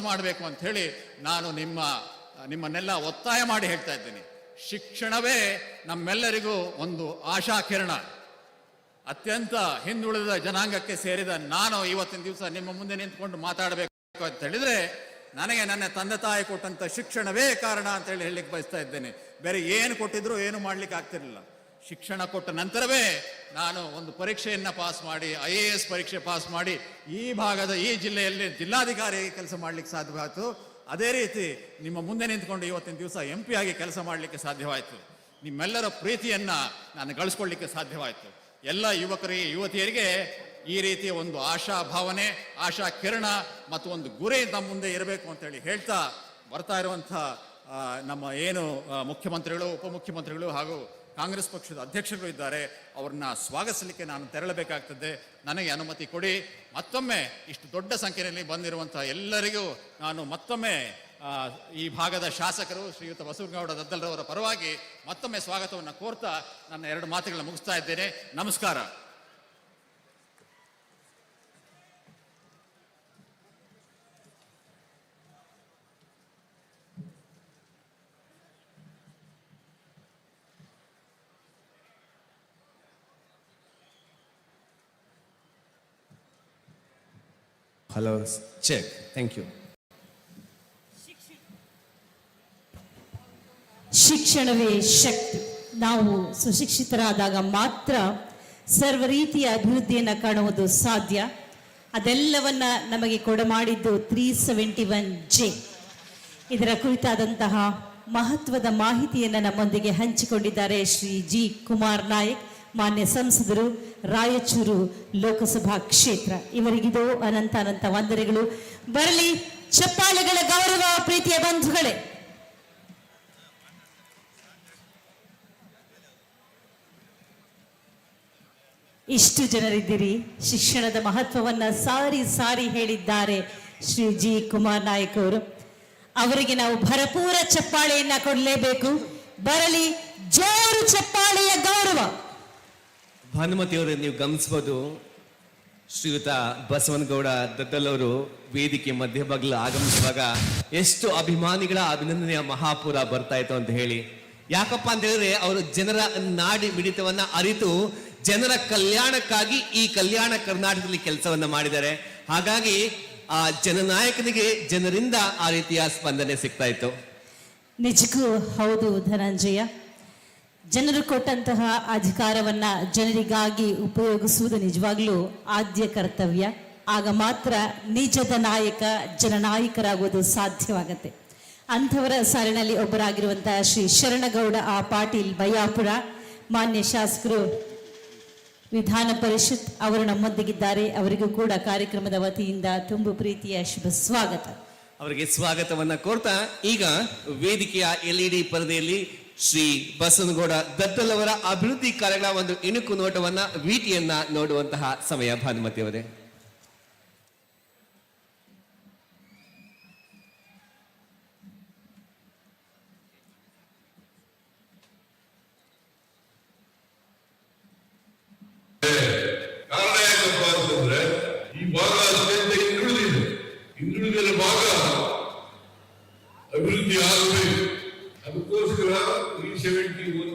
ಮಾಡಬೇಕು ಅಂತ ಹೇಳಿ ನಾನು ನಿಮ್ಮ, ನಿಮ್ಮನ್ನೆಲ್ಲ ಒತ್ತಾಯ ಮಾಡಿ ಹೇಳ್ತಾ ಇದ್ದೀನಿ. ಶಿಕ್ಷಣವೇ ನಮ್ಮೆಲ್ಲರಿಗೂ ಒಂದು ಆಶಾಕಿರಣ. ಅತ್ಯಂತ ಹಿಂದುಳಿದ ಜನಾಂಗಕ್ಕೆ ಸೇರಿದ ನಾನು ಇವತ್ತಿನ ದಿವಸ ನಿಮ್ಮ ಮುಂದೆ ನಿಂತ್ಕೊಂಡು ಮಾತಾಡಬೇಕು ಅಂತ ಹೇಳಿದ್ರೆ ನನಗೆ ನನ್ನ ತಂದೆ ತಾಯಿ ಕೊಟ್ಟಂತ ಶಿಕ್ಷಣವೇ ಕಾರಣ ಅಂತ ಹೇಳಿ ಹೇಳಲಿಕ್ಕೆ ಬಯಸ್ತಾ ಇದ್ದೇನೆ. ಬೇರೆ ಏನು ಕೊಟ್ಟಿದ್ರು ಏನು ಮಾಡ್ಲಿಕ್ಕೆ ಆಗ್ತಿರ್ಲಿಲ್ಲ. ಶಿಕ್ಷಣ ಕೊಟ್ಟ ನಂತರವೇ ನಾನು ಒಂದು ಪರೀಕ್ಷೆಯನ್ನು ಪಾಸ್ ಮಾಡಿ, ಐ ಎ ಎಸ್ ಪರೀಕ್ಷೆ ಪಾಸ್ ಮಾಡಿ ಈ ಭಾಗದ ಈ ಜಿಲ್ಲೆಯಲ್ಲಿ ಜಿಲ್ಲಾಧಿಕಾರಿ ಕೆಲಸ ಮಾಡ್ಲಿಕ್ಕೆ ಸಾಧ್ಯವಾಯಿತು. ಅದೇ ರೀತಿ ನಿಮ್ಮ ಮುಂದೆ ನಿಂತ್ಕೊಂಡು ಇವತ್ತಿನ ದಿವಸ ಎಂ ಆಗಿ ಕೆಲಸ ಮಾಡಲಿಕ್ಕೆ ಸಾಧ್ಯವಾಯಿತು. ನಿಮ್ಮೆಲ್ಲರ ಪ್ರೀತಿಯನ್ನ ನಾನು ಗಳಿಸ್ಕೊಳ್ಳಿಕ್ಕೆ ಸಾಧ್ಯವಾಯಿತು. ಎಲ್ಲ ಯುವಕರಿಗೆ, ಯುವತಿಯರಿಗೆ ಈ ರೀತಿಯ ಒಂದು ಆಶಾ ಭಾವನೆ, ಆಶಾ ಕಿರಣ ಮತ್ತು ಒಂದು ಗುರಿ ನಮ್ಮ ಮುಂದೆ ಇರಬೇಕು ಅಂತೇಳಿ ಹೇಳ್ತಾ ಬರ್ತಾ ಇರುವಂಥ ನಮ್ಮ ಏನು ಮುಖ್ಯಮಂತ್ರಿಗಳು, ಉಪಮುಖ್ಯಮಂತ್ರಿಗಳು ಹಾಗೂ ಕಾಂಗ್ರೆಸ್ ಪಕ್ಷದ ಅಧ್ಯಕ್ಷರು ಇದ್ದಾರೆ, ಅವ್ರನ್ನ ಸ್ವಾಗತಿಸಲಿಕ್ಕೆ ನಾನು ತೆರಳಬೇಕಾಗ್ತದೆ. ನನಗೆ ಅನುಮತಿ ಕೊಡಿ. ಮತ್ತೊಮ್ಮೆ ಇಷ್ಟು ದೊಡ್ಡ ಸಂಖ್ಯೆಯಲ್ಲಿ ಬಂದಿರುವಂಥ ಎಲ್ಲರಿಗೂ ನಾನು ಮತ್ತೊಮ್ಮೆ ಈ ಭಾಗದ ಶಾಸಕರು ಶ್ರೀಯುತ ಬಸವನಗೌಡ ದದ್ದಲ್ರವರ ಪರವಾಗಿ ಮತ್ತೊಮ್ಮೆ ಸ್ವಾಗತವನ್ನು ಕೋರ್ತಾ ನನ್ನ ಎರಡು ಮಾತುಗಳನ್ನು ಮುಗಿಸ್ತಾ ಇದ್ದೇನೆ. ನಮಸ್ಕಾರ. Hello, ಚೆಕ್ ಥ್ಯಾಂಕ್ ಯು ಶಿಕ್ಷಣವೇ ಶಕ್ತಿ. ನಾವು ಸುಶಿಕ್ಷಿತರಾದಾಗ ಮಾತ್ರ ಸರ್ವ ರೀತಿಯ ಅಭಿವೃದ್ಧಿಯನ್ನು ಕಾಣುವುದು ಸಾಧ್ಯ. ಅದೆಲ್ಲವನ್ನ ನಮಗೆ ಕೊಡಮಾಡಿದ್ದು ತ್ರೀ ಸೆವೆಂಟಿ ಒನ್ ಜೆ. ಇದರ ಕುರಿತಾದಂತಹ ಮಹತ್ವದ ಮಾಹಿತಿಯನ್ನು ನಮ್ಮೊಂದಿಗೆ ಹಂಚಿಕೊಂಡಿದ್ದಾರೆ ಶ್ರೀ ಜಿ ಕುಮಾರ್ ನಾಯಕ್. ಮಾನ್ಯ ಸಂಸದರು, ರಾಯಚೂರು ಲೋಕಸಭಾ ಕ್ಷೇತ್ರ. ಇವರಿಗಿದು ಅನಂತ ಅನಂತ ವಂದನೆಗಳು. ಬರಲಿ, ಚಪ್ಪಾಳೆಗಳ ಗೌರವ ಪ್ರೀತಿಯ ಬಂಧುಗಳೇ. ಇಷ್ಟು ಜನರಿದ್ದೀರಿ, ಶಿಕ್ಷಣದ ಮಹತ್ವವನ್ನ ಸಾರಿ ಸಾರಿ ಹೇಳಿದ್ದಾರೆ ಶ್ರೀ ಜಿ ಕುಮಾರ್ ನಾಯಕ್ ಅವರು. ಅವರಿಗೆ ನಾವು ಭರಪೂರ ಚಪ್ಪಾಳೆಯನ್ನ ಕೊಡಲೇಬೇಕು. ಬರಲಿ, ಜೋರು ಚಪ್ಪಾಳೆಯ ಗೌರವ. ಭಾನುಮತಿ ಅವರೇ ನೀವು ಗಮನಿಸಬಹುದು ಶ್ರೀಯುತ ಬಸವನಗೌಡ ದದ್ದಲವರು ವೇದಿಕೆ ಮಧ್ಯಭಾಗಲು ಆಗಮಿಸುವಾಗ ಎಷ್ಟು ಅಭಿಮಾನಿಗಳ ಅಭಿನಂದನೆಯ ಮಹಾಪುರ ಬರ್ತಾ ಇತ್ತು ಅಂತ ಹೇಳಿ. ಯಾಕಪ್ಪ ಅಂತ ಹೇಳಿದ್ರೆ ಅವರು ಜನರ ನಾಡಿ ಮಿಡಿತವನ್ನ ಅರಿತು ಜನರ ಕಲ್ಯಾಣಕ್ಕಾಗಿ ಈ ಕಲ್ಯಾಣ ಕರ್ನಾಟಕದಲ್ಲಿ ಕೆಲಸವನ್ನ ಮಾಡಿದ್ದಾರೆ. ಹಾಗಾಗಿ ಆ ಜನನಾಯಕನಿಗೆ ಜನರಿಂದ ಆ ರೀತಿಯ ಸ್ಪಂದನೆ ಸಿಗ್ತಾ ಇತ್ತು. ನಿಜಕ್ಕೂ ಹೌದು ಧನಂಜಯ. ಜನರು ಕೊಟ್ಟಂತಹ ಅಧಿಕಾರವನ್ನ ಜನರಿಗಾಗಿ ಉಪಯೋಗಿಸುವುದು ನಿಜವಾಗ್ಲೂ ಆದ್ಯ ಕರ್ತವ್ಯ. ಆಗ ಮಾತ್ರ ನಿಜದ ನಾಯಕ, ಜನನಾಯಕರಾಗುವುದು ಸಾಧ್ಯವಾಗತ್ತೆ. ಅಂಥವರ ಸಾಲಿನಲ್ಲಿ ಒಬ್ಬರಾಗಿರುವಂತಹ ಶ್ರೀ ಶರಣಗೌಡ ಆ ಪಾಟೀಲ್ ಬಯ್ಯಾಪುರ ಮಾನ್ಯ ಶಾಸಕರು ವಿಧಾನ ಪರಿಷತ್ ಅವರು ನಮ್ಮೊಂದಿಗಿದ್ದಾರೆ. ಅವರಿಗೂ ಕೂಡ ಕಾರ್ಯಕ್ರಮದ ವತಿಯಿಂದ ತುಂಬು ಪ್ರೀತಿಯ ಶುಭ ಸ್ವಾಗತ. ಅವರಿಗೆ ಸ್ವಾಗತವನ್ನ ಕೋರ್ತಾ, ಈಗ ವೇದಿಕೆಯ ಎಲ್ಇಡಿ ಪರದೆಯಲ್ಲಿ ಶ್ರೀ ಬಸನಗೌಡ ದತ್ತಲವರ ಅಭಿವೃದ್ಧಿ ಕಾರ್ಯಗಳ ಒಂದು ಇಣುಕು ನೋಟವನ್ನ ವೀಟಿಯನ್ನ ನೋಡುವಂತಹ ಸಮಯ ಭಾನುಮತಿ ಅವರೇ ಕಾರಣ ಯಾಕಪ್ಪ ಅಂತಂದ್ರೆ ಈ ಭಾಗ ಅತ್ಯಂತ ಹಿಂದುಳಿದಿದೆ ಹಿಂದುಳಿದಿರೋ ಭಾಗ ಅಭಿವೃದ್ಧಿ ಆಗಬೇಕು ಅದಕ್ಕೋಸ್ಕರ ತ್ರೀ ಸೆವೆಂಟಿ ಒನ್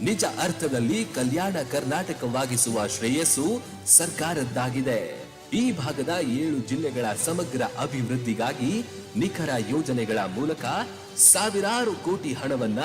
ನಿಜ ಅರ್ಥದಲ್ಲಿ ಕಲ್ಯಾಣ ಕರ್ನಾಟಕವಾಗಿಸುವ ಶ್ರೇಯಸ್ಸು ಸರ್ಕಾರದ್ದಾಗಿದೆ. ಈ ಭಾಗದ ಏಳು ಜಿಲ್ಲೆಗಳ ಸಮಗ್ರ ಅಭಿವೃದ್ಧಿಗಾಗಿ ನಿಖರ ಯೋಜನೆಗಳ ಮೂಲಕ ಸಾವಿರಾರು ಕೋಟಿ ಹಣವನ್ನ